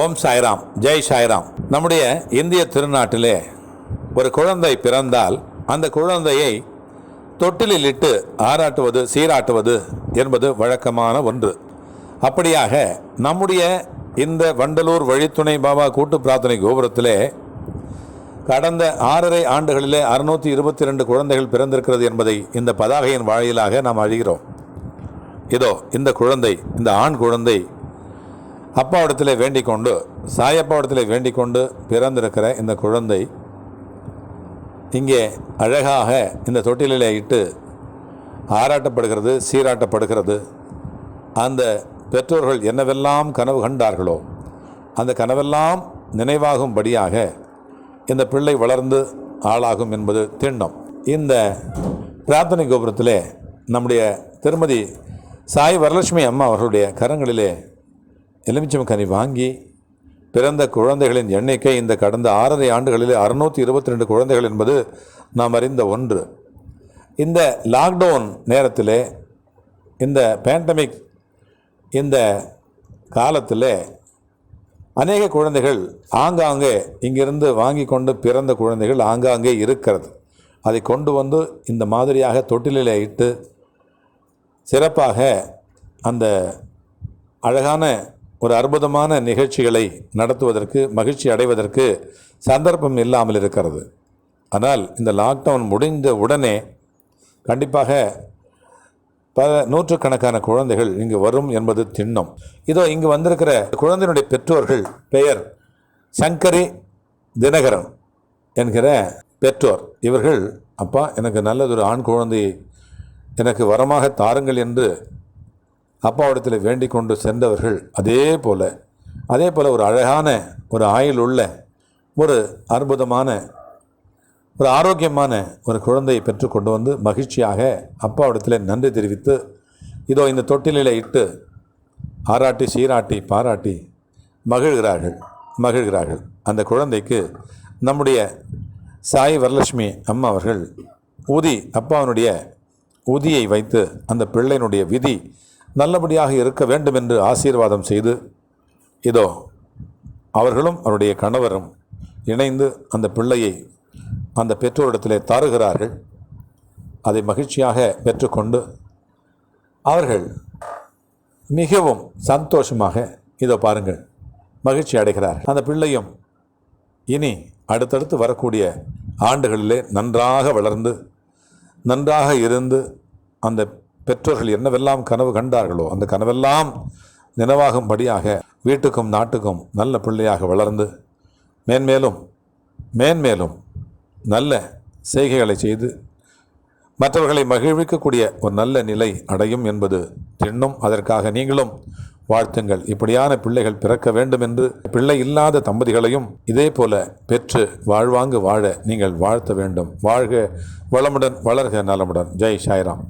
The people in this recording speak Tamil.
ஓம் சாய்ராம் ஜெய் சாய்ராம். நம்முடைய இந்திய திருநாட்டிலே ஒரு குழந்தை பிறந்தால் அந்த குழந்தையை தொட்டிலில் இட்டு ஆராட்டுவது சீராட்டுவது என்பது வழக்கமான ஒன்று. அப்படியாக நம்முடைய இந்த வண்டலூர் வழித்துணை பாபா கூட்டு பிரார்த்தனை கோபுரத்திலே கடந்த ஆறரை ஆண்டுகளிலே அறுநூற்றி இருபத்தி ரெண்டு குழந்தைகள் பிறந்திருக்கிறது என்பதை இந்த பதாகையின் வாயிலாக நாம் அறிகிறோம் இதோ இந்த குழந்தை இந்த ஆண் குழந்தை அப்பாவிடத்தில் வேண்டிக் கொண்டு சாயப்பாவிடத்தில் வேண்டிக் கொண்டு பிறந்திருக்கிற இந்த குழந்தை இங்கே அழகாக இந்த தொட்டிலில் இட்டு ஆராட்டப்படுகிறது சீராட்டப்படுகிறது. அந்த பெற்றோர்கள் என்னவெல்லாம் கனவு கண்டார்களோ அந்த கனவெல்லாம் நினைவாகும்படியாக இந்த பிள்ளை வளர்ந்து ஆளாகும் என்பது திண்ணம். இந்த பிரார்த்தனை கோபுரத்திலே நம்முடைய திருமதி சாய் வரலட்சுமி அம்மா அவர்களுடைய கரங்களிலே எலுமிச்சம் கனி வாங்கி பிறந்த குழந்தைகளின் எண்ணிக்கை இந்த கடந்த ஆறரை ஆண்டுகளில் அறுநூற்றி இருபத்தி ரெண்டு குழந்தைகள் என்பது நாம் அறிந்த ஒன்று. இந்த லாக்டவுன் நேரத்திலே இந்த பேண்டமிக் இந்த காலத்தில் அநேக குழந்தைகள் ஆங்காங்கே இங்கிருந்து வாங்கி கொண்டு பிறந்த குழந்தைகள் ஆங்காங்கே இருக்கிறது. அதை கொண்டு வந்து இந்த மாதிரியாக தொட்டிலில் இட்டு சிறப்பாக அந்த அழகான ஒரு அற்புதமான நிகழ்ச்சிகளை நடத்துவதற்கு மகிழ்ச்சி அடைவதற்கு சந்தர்ப்பம் இல்லாமல் இருக்கிறது. ஆனால் இந்த லாக்டவுன் முடிந்த உடனே கண்டிப்பாக பல நூற்றுக்கணக்கான குழந்தைகள் இங்கு வரும் என்பது திண்ணம். இதோ இங்கு வந்திருக்கிற குழந்தையினுடைய பெற்றோர்கள் பெயர் சங்கரி தினகரன் என்கிற பெற்றோர். இவர்கள் அப்பா எனக்கு நல்லதொரு ஆண் குழந்தையை எனக்கு வரமாக தாருங்கள் என்று அப்பாவிடத்தில் வேண்டிக் கொண்டு சென்றவர்கள் அதே போல் அதே போல் ஒரு அழகான ஒரு ஆயுள் உள்ள ஒரு அற்புதமான ஒரு ஆரோக்கியமான ஒரு குழந்தையை பெற்று கொண்டு வந்து மகிழ்ச்சியாக அப்பாவிடத்தில் நன்றி தெரிவித்து இதோ இந்த தொட்டிலில் இட்டு ஆராட்டி சீராட்டி பாராட்டி மகிழ்கிறார்கள் மகிழ்கிறார்கள். அந்த குழந்தைக்கு நம்முடைய சாய் வரலட்சுமி அம்மா அவர்கள் ஊதி அப்பாவினுடைய ஊதியை வைத்து அந்த பிள்ளையினுடைய விதி நல்லபடியாக இருக்க வேண்டும் என்று ஆசீர்வாதம் செய்து இதோ அவர்களும் அவருடைய கணவரும் இணைந்து அந்த பிள்ளையை அந்த பெற்றோரிடத்திலே தாருகிறார்கள். அதை மகிழ்ச்சியாக பெற்றுக்கொண்டு அவர்கள் மிகவும் சந்தோஷமாக இதோ பாருங்கள் மகிழ்ச்சி அடைகிறார்கள். அந்த பிள்ளையும் இனி அடுத்தடுத்து வரக்கூடிய ஆண்டுகளிலே நன்றாக வளர்ந்து நன்றாக இருந்து அந்த பெற்றோர்கள் என்னவெல்லாம் கனவு கண்டார்களோ அந்த கனவெல்லாம் நினைவாகும்படியாக வீட்டுக்கும் நாட்டுக்கும் நல்ல பிள்ளையாக வளர்ந்து மேன்மேலும் மேன்மேலும் நல்ல செய்கைகளை செய்து மற்றவர்களை மகிழ்விக்கக்கூடிய ஒரு நல்ல நிலை அடையும் என்பது திண்ணும். அதற்காக நீங்களும் வாழ்த்துங்கள். இப்படியான பிள்ளைகள் பிறக்க வேண்டும் என்று பிள்ளை இல்லாத தம்பதிகளையும் இதே போல பெற்று வாழ்வாங்கு வாழ நீங்கள் வாழ்த்த வேண்டும். வாழ்க வளமுடன் வளர்க நலமுடன். ஜெய் சாய்ராம்.